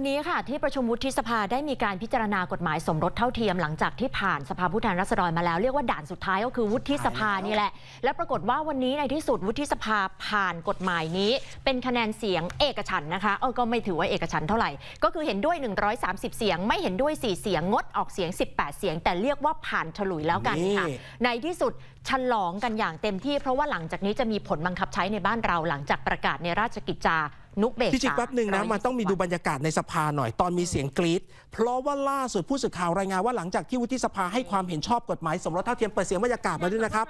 วันนี้ค่ะที่ประชุมวุฒิสภาได้มีการพิจารณากฎหมายสมรสเท่าเทียมหลังจากที่ผ่านสภาผู้แทนราษฎรมาแล้วเรียกว่าด่านสุดท้ายก็คือวุฒิสภานี่แหละ และปรากฏว่าวันนี้ในที่สุดวุฒิสภาผ่านกฎหมายนี้ เป็นคะแนนเสียงเอกฉันท์นะคะเออก็ไม่ถือว่าเอกฉันท์เท่าไหร่ ก็คือเห็นด้วย 130 เสียง ไม่เห็นด้วย 4 เสียงงดออกเสียง 18 เสียง แต่เรียกว่าผ่านฉลุยแล้วกันค่ะนี่ในที่สุดฉลองกันอย่างเต็มที่ เพราะว่าหลังจากนี้จะมีผลบังคับใช้ในบ้านเราหลังจากประกาศในราชกิจจา นุเบกษาพี่จิ๊กแป๊บหนึ่งนะ120มันต้องมีดูบรรยากาศในสภาหน่อยตอนมีเสียงกรี๊ดเพราะว่าล่าสุดผู้สื่อข่าวรายงานว่าหลังจากที่วุฒิสภาให้ความเห็นชอบกฎหมายสมรสเท่าเทียมเปิดเสียงบรรยากาศมาด้วยนะครับ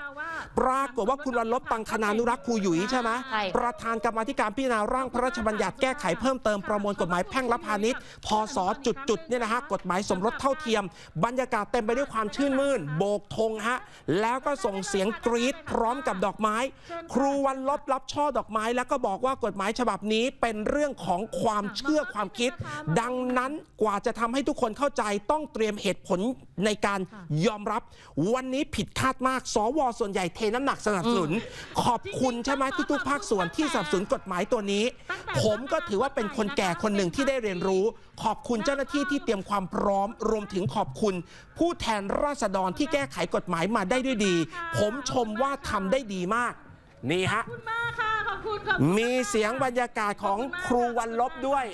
ปรากฏว่าคุณวันลบตังคณานุรักษ์ครูหยุยใช่ไหมใช่ประธานกรรมาธิการพิจารณาร่างพระราชบัญญัติแก้ไขเพิ่มเติมประมวลกฎหมายแพ่งและพาณิชย์พศจุดๆเนี่ยนะฮะกฎหมายสมรสเท่าเทียม บรรยากาศเต็มไปด้วยความชื่นมื่น โบกธงฮะแล้วก็ส่งเสียงกรี๊ดพร้อมกับดอกไม้ ครูวันลบรับช่อดอกไม้ แล้วก็บอกว่ากฎหมายฉบับนี้เป็นเรื่องของความเชื่อความคิด ดังนั้นกว่าจะทำให้ทุกคนเข้าใจต้องเตรียมเหตุผลในการยอมรับ วันนี้ผิดคาดมาก สวส่วนใหญ่เทน้ำหนักสนับสนุน ขอบคุณใช่ไหมทุกๆ ภาคส่วนที่สนับสนุนกฎหมายตัวนี้ ผมก็ถือว่าเป็นคนแก่คนหนึ่งที่ได้เรียนรู้ ขอบคุณเจ้าหน้าที่ที่เตรียมความพร้อม รวมถึงขอบคุณ ผู้แทนราษฎรที่แก้ไขกฎหมายมาได้ด้วยดี ผมชมว่าทำได้ดีมาก นี่ฮะขอบ คุณมากค่ะขอบคุณขอบคุณมีเสียงบรรยากาศของครูวันลบด้วย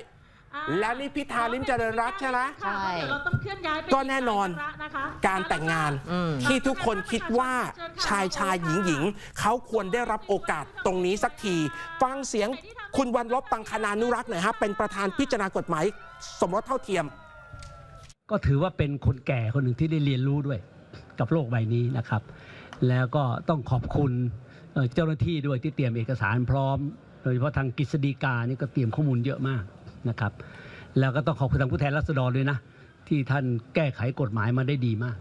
อ่าแล้วนี่พิธาลิ้มเจริญรัตน์ใช่ไหม ค่ะเพราะเดี๋ยวเราต้องเคลื่อนย้ายไปก็แน่นอนนะคะ การแต่งงานอืม ที่ทุกคนคิดว่าชายชายหญิงหญิงเขาควรได้รับโอกาสตรงนี้สักที ฟังเสียงคุณวันลบตังคณานุรักษ์หน่อยฮะเป็นประธานพิจารณากฎหมายสมรสเท่าเทียม ก็ถือว่าเป็นคนแก่คนหนึ่งที่ได้เรียนรู้ด้วยกับโลกใบนี้นะครับ แล้วก็ต้องขอบคุณ เจ้าหน้าที่ด้วยที่เตรียมเอกสารพร้อม โดยเฉพาะทางกฤษฎีกานี่ก็เตรียมข้อมูลเยอะมากนะครับ แล้วก็ต้องขอบคุณทางผู้แทนราษฎรด้วยนะ ที่ท่านแก้ไขกฎหมายมาได้ดีมาก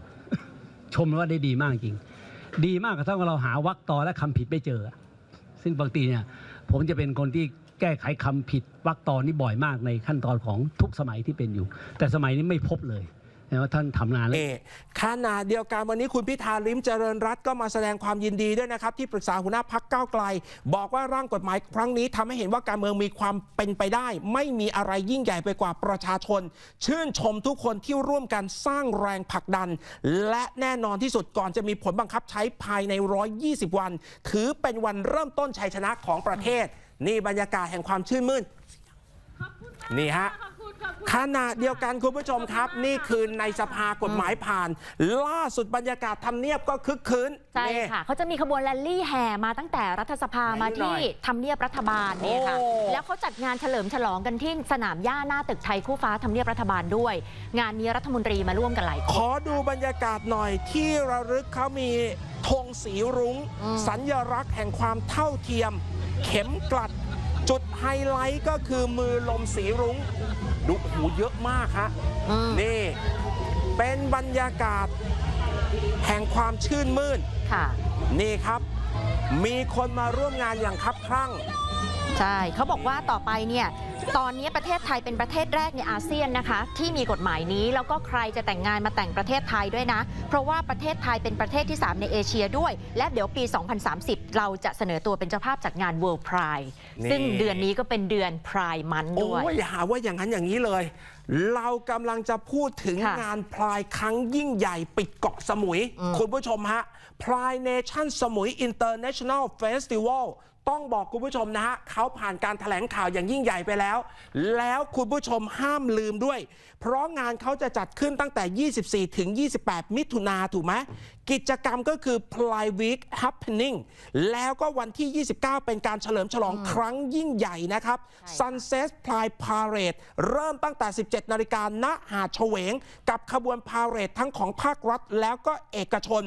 ชมว่าได้ดีมากจริง ดีมากกระทั่งเราหาวรรคต่อและคำผิดไม่เจอ ซึ่งบางทีเนี่ยผมจะเป็นคนที่แก้ไขคำผิดวรรคตอนนี่บ่อยมากในขั้นตอนของทุกสมัยที่เป็นอยู่ แต่สมัยนี้ไม่พบเลย นะว่าท่านทำงานแล้วเอขนาดเดียวกันวันนี้คุณพิธาลิมเจริญรัตก็มาแสดงความยินดีด้วยนะครับ ที่ปรึกษาหัวหน้าพักก้าวไกล บอกว่าร่างกฎหมายครั้งนี้ทำให้เห็นว่าการเมืองมีความเป็นไปได้ ไม่มีอะไรยิ่งใหญ่ไปกว่าประชาชน ชื่นชมทุกคนที่ร่วมกันสร้างแรงผลักดัน และแน่นอนที่สุดก่อนจะมีผลบังคับใช้ภายใน 120 วัน ถือเป็นวันเริ่มต้นชัยชนะของประเทศ นี่บรรยากาศแห่งความชื่นมื่นนี่ฮะ ขอบคุณขอบคุณขณะเดียวกันคุณผู้ชมครับ นี่คือในสภากฎหมายผ่าน ล่าสุดบรรยากาศทำเนียบก็คึกคืนใช่นี่ ค่ะเขาจะมีขบวนแรลลี่แห่มาตั้งแต่รัฐสภาไหนมาดูหน่ที่อยทำเนียบรัฐบาลเนี่ยค่ะ โอ้ แล้วเขาจัดงานเฉลิมฉลองกันที่สนามหญ้าหน้าตึกไทยคู่ฟ้าทำเนียบรัฐบาลด้วย งานนี้รัฐมนตรีมาร่วมกันหลายคขน อดูบรรยากาศหน่อยที่ระลึกเขามีธงสีรุง้ง อืม สัญลักษณ์แห่งความเท่าเทียม เข็มกลัด จุดไฮไลท์ก็คือมือลมสีรุง้ง ดูโอ้โหเยอะมากฮะอืมนี่ เป็นบรรยากาศ แห่งความชื่นมื่น ค่ะ นี่ครับ มีคนมาร่วมงานอย่างคับคลั่ง ใช่เขาบอกว่าต่อไปเนี่ย ตอนนี้ประเทศไทยเป็นประเทศแรกในอาเซียนนะคะ ที่มีกฎหมายนี้แล้วก็ใครจะแต่งงานมาแต่งประเทศไทยด้วยนะ เพราะว่าประเทศไทยเป็นประเทศที่ 3 ในเอเชียด้วย และเดี๋ยวปี 2030 เราจะเสนอตัวเป็นเจ้าภาพจัดงาน World Pride นี่ซึ่งเดือนนี้ก็เป็นเดือน Pride มันโอ้ด้วยยอย่าหาว่าอย่างนั้นอย่างนี้เลย เรากำลังจะพูดถึงค่ะงานพลายครั้งยิ่งใหญ่ปิดเกาะสมุยอืมคุณผู้ชมฮะพลายเนชั่นสมุยอินเตอร์เนชั่นแนลเฟสติวัล ต้องบอกคุณผู้ชมนะฮะเขาผ่านการถแถลงข่าวอย่างยิ่งใหญ่ไปแล้ว แล้วคุณผู้ชมห้ามลืมด้วย เพราะงานเขาจะจัดขึ้นตั้งแต่ 24 ถึง 28 มิถุนาถูกไหมกิจกรรมก็คือ Ply Week Happening แล้วก็วันที่ 29 เป็นการเฉลิมฉลองครั้งยิ่งใหญ่นะครับใช่ค่ะ Sunset Pride Parade เริ่มตั้งแต่ 17 นาฬิกาณหาดเฉวง กับขบวนพาเหรดทั้งของภาครัฐแล้วก็เอกชน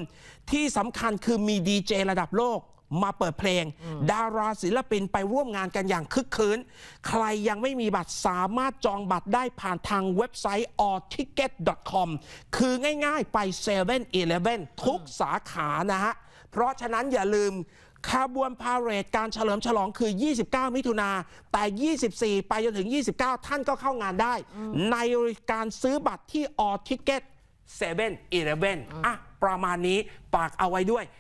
ที่สำคัญคือมีดีเจระดับโลก มาเปิดเพลง ดาราศิลปินไปร่วมงานกันอย่างคึกคืน ใครยังไม่มีบัตรสามารถจองบัตรได้ผ่านทางเว็บไซต์ allticket.com คือง่ายๆไป7 e เ e ่ e อทุกสาขานะฮะ เพราะฉะนั้นอย่าลืมขบวนพาเหรดการเฉลิมฉลองคือ 29 มิถุนาแต่ 24 ไปจนถึง 29 ท่านก็เข้างานได้ ในการซื้อบัตรที่ all ticket 7 e เ e ่ e อะประมาณนี้ฝากเอาไว้ด้วย